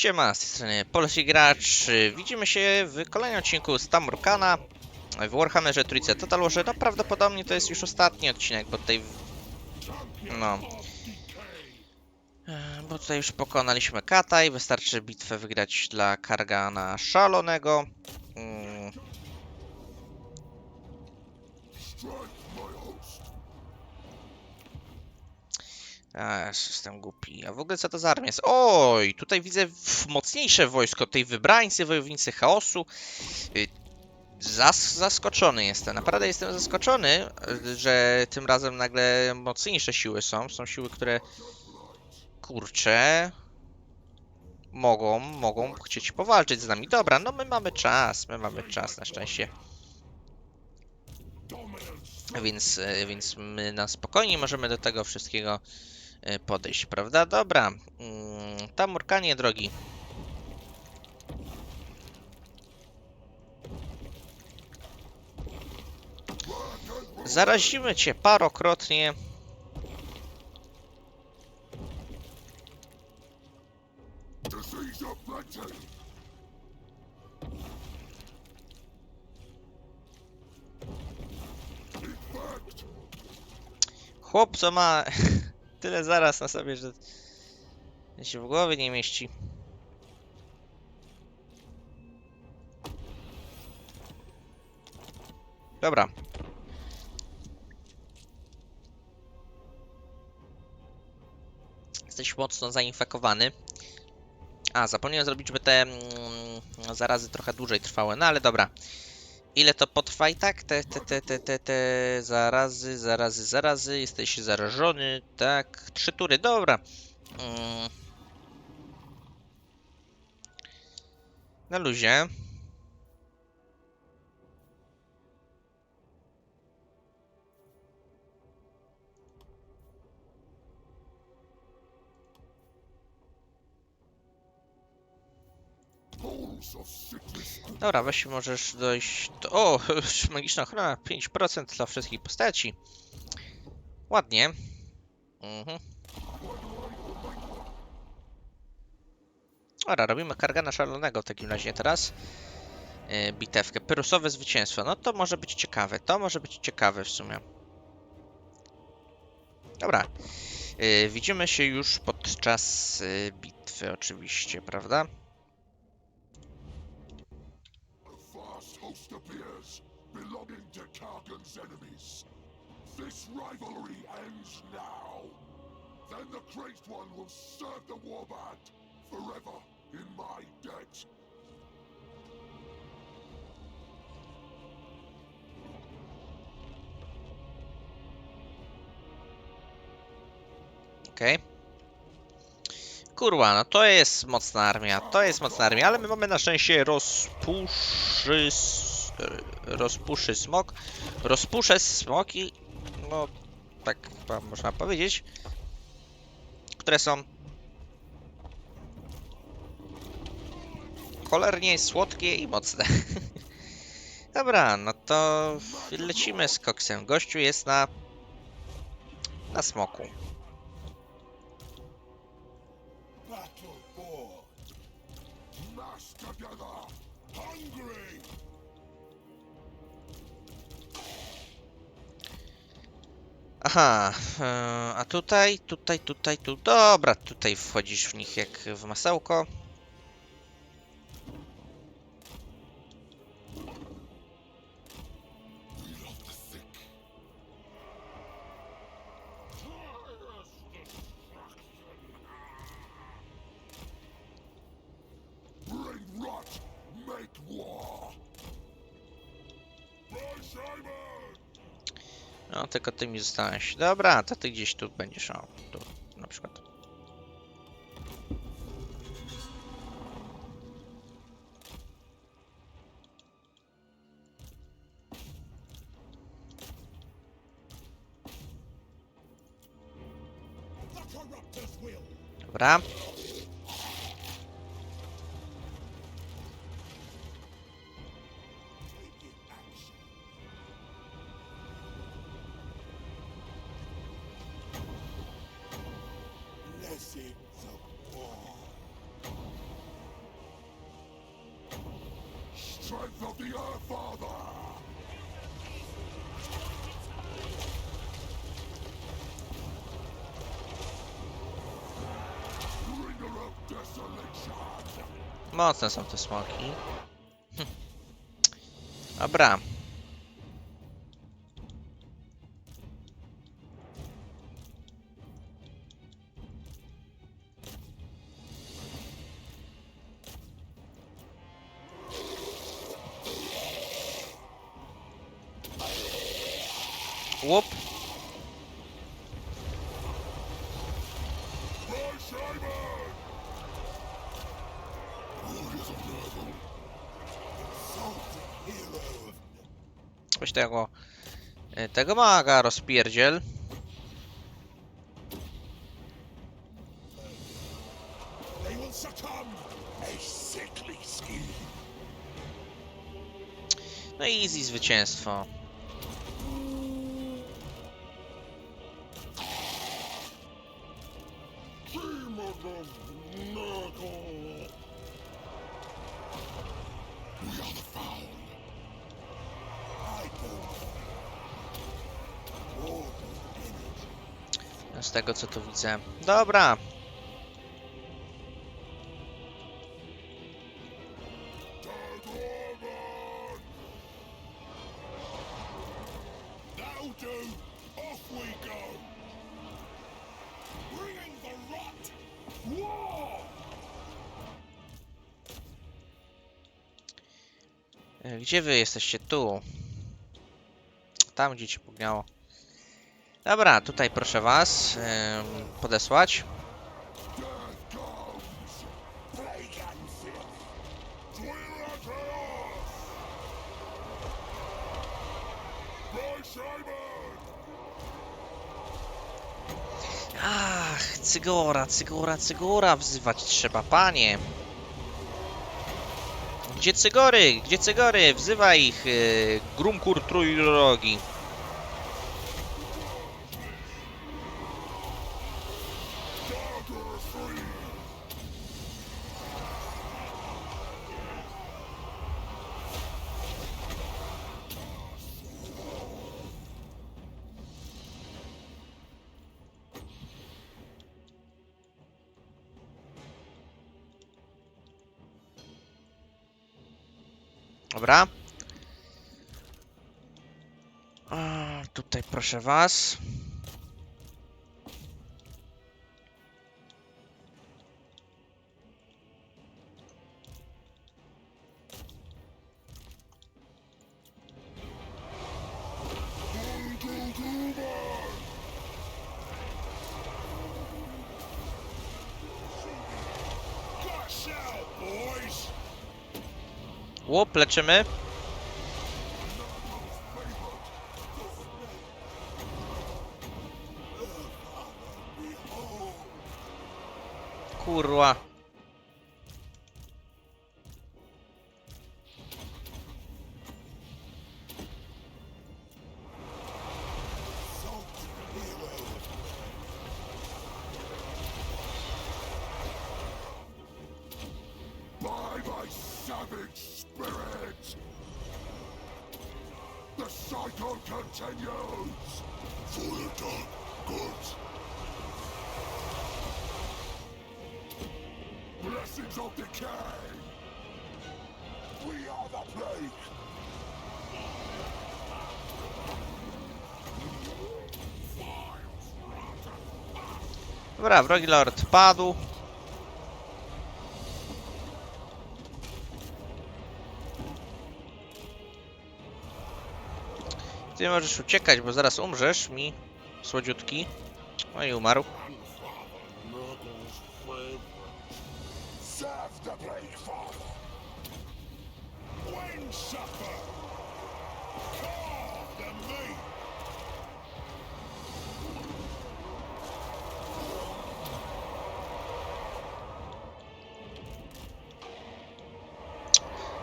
Siema, z tej strony Polski Gracz. Widzimy się w kolejnym odcinku z Tamurkana w Warhammerze Trójce Total Warze. No prawdopodobnie to jest już ostatni odcinek, bo tutaj... No... E, Bo tutaj już pokonaliśmy Kataj, wystarczy bitwę wygrać dla Kargana Szalonego. Mm. A, jestem głupi. A w ogóle co to za armia jest? Oj, tutaj widzę mocniejsze wojsko. Tej wybrańcy, wojownicy chaosu. Y, Zas zaskoczony jestem. Naprawdę jestem zaskoczony, że tym razem nagle mocniejsze siły są. Są siły, które kurczę mogą, mogą chcieć powalczyć z nami. Dobra, no my mamy czas, my mamy czas na szczęście. Więc, y, więc my na spokojnie możemy do tego wszystkiego podejść, prawda? Dobra, mm, Tamurkanie drogi. Zarazimy cię parokrotnie. Chłop, co ma tyle zaraz na sobie, że się w głowie nie mieści. Dobra. Jesteś mocno zainfekowany. A, zapomniałem zrobić, żeby te mm, zarazy trochę dłużej trwały, no ale dobra. Ile to potrwa i tak? Te, te, te, te, te, te zarazy, zarazy, zarazy. Jesteś zarażony, tak. Trzy tury, dobra. Mm. Na luzie. Dobra, weź możesz dojść do... O, magiczna ochrona 5% dla wszystkich postaci. Ładnie. Mhm. Dobra, robimy kargana szalonego w takim razie teraz. Yy, bitewkę. Pyrusowe zwycięstwo. No to może być ciekawe. To może być ciekawe w sumie. Dobra. Yy, widzimy się już podczas yy, bitwy oczywiście, prawda? A host appears, belonging to Kargan's enemies. This rivalry ends now. Then the Crazed One will serve the Warband forever in my debt. Okej. Kurwa, no to jest mocna armia, to jest mocna armia, ale my mamy na szczęście rozpuszy... rozpuszy smok, rozpusze smoki, no tak chyba można powiedzieć, które są cholernie słodkie i mocne. Dobra, no to lecimy z koksem. Gościu jest na na smoku. Aha, e, a tutaj, tutaj, tutaj, tu. Dobra, tutaj wchodzisz w nich jak w masełko. No, tylko ty mi zostałeś. Dobra, to ty gdzieś tu będziesz, o, tu na przykład. Dobra. Of the Earth Father! Mocne są te smoki. Hm. Łup. Weź tego. y, Tego maga rozpierdziel. No i easy zwycięstwo. Z tego co tu widzę. Dobra. Y, Gdzie wy jesteście? Tu. Tam gdzie ci pugniało. Dobra, tutaj proszę was ym, podesłać. Ach, Cygora, Cygora, Cygora wzywać trzeba, panie. Gdzie Cygory? Gdzie Cygory? Wzywaj ich, yy, Grumkur Trójrogi. Dobra. A, tutaj proszę was. Łup, leczymy. Kurwa. Savage spirit! The cycle continues! For the dark goods! Blessings of decay! We are the plague! Dobra, wrogi lord padł. Ty możesz uciekać, bo zaraz umrzesz mi, słodziutki. No i umarł.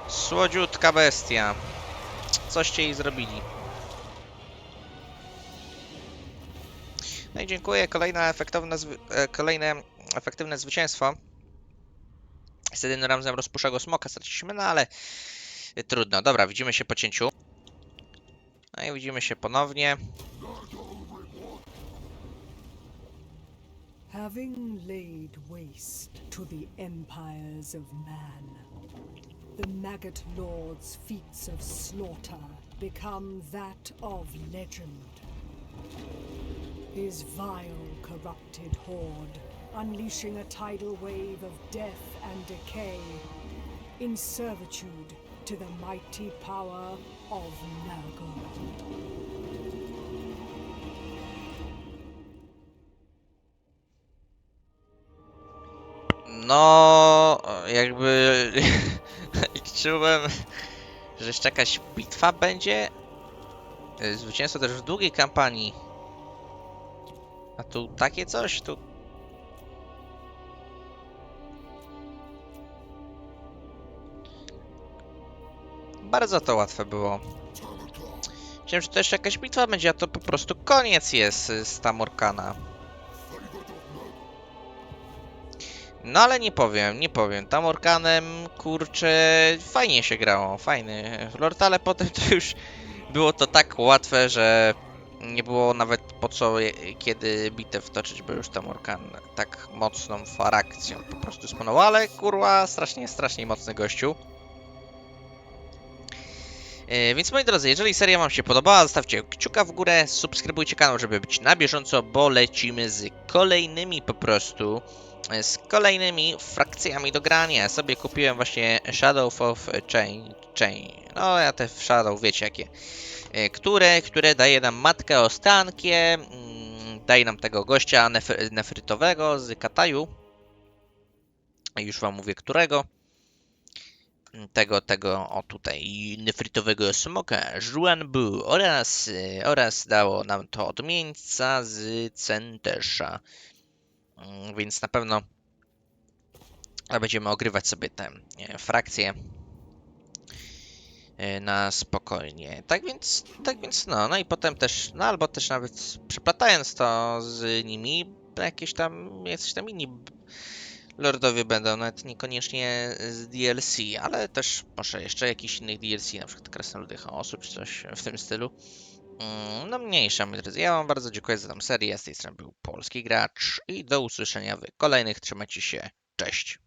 Słodziutka bestia. Coście jej zrobili. Dziękuję. Kolejne efektowne, kolejne efektywne zwycięstwo. Z jedynym razem rozpuszczego smoka straciliśmy, no ale Trudno, dobra, widzimy się po cięciu. No i widzimy się ponownie. Having laid waste to the empires of man, the maggot lord's feats of slaughter become that of legend. His vile, corrupted horde, unleashing a tidal wave of death and decay, in servitude to the mighty power of Nurgle. No, jakby liczyłem, że jeszcze jakaś bitwa będzie. Y, Zwycięstwo też w długiej kampanii. A tu takie coś, tu... Bardzo to łatwe było. Myślałem, że to jeszcze jakaś bitwa będzie, a to po prostu koniec jest y, z Tamorkana. No ale nie powiem, nie powiem. Tam Orkanem, kurczę, fajnie się grało, fajny Lord, ale potem to już było to tak łatwe, że nie było nawet po co je- kiedy bitew toczyć, bo już tam Orkan tak mocną farakcją po prostu spłynął, ale kurwa, strasznie, strasznie mocny gościu. Yy, Więc moi drodzy, jeżeli seria Wam się podobała, zostawcie kciuka w górę, subskrybujcie kanał, żeby być na bieżąco, bo lecimy z kolejnymi po prostu z kolejnymi frakcjami do grania. Sobie kupiłem właśnie Shadow of Chain. Chain. No, ja te Shadow, wiecie jakie. E, Które, które daje nam matkę ostankie, mm, daje nam tego gościa nef- nefrytowego z Kataju. Już wam mówię którego. Tego, tego, o tutaj, nefrytowego smoka, Juan Bu oraz, e, oraz dało nam to odmieńca z Centesza. Mm, Więc na pewno będziemy ogrywać sobie te frakcje e, na spokojnie. Tak więc, tak więc no, no i potem też, no albo też nawet przeplatając to z nimi, jakieś tam, jacyś tam inni lordowie będą, nawet niekoniecznie z DLC, ale też może jeszcze jakichś innych DLC, na przykład Krasnoludy Chaosu czy coś w tym stylu. Mm, No mniejsza, moi drodzy. Ja wam bardzo dziękuję za tą serię. Z tej strony był Polski Gracz i do usłyszenia w kolejnych. Trzymajcie się. Cześć.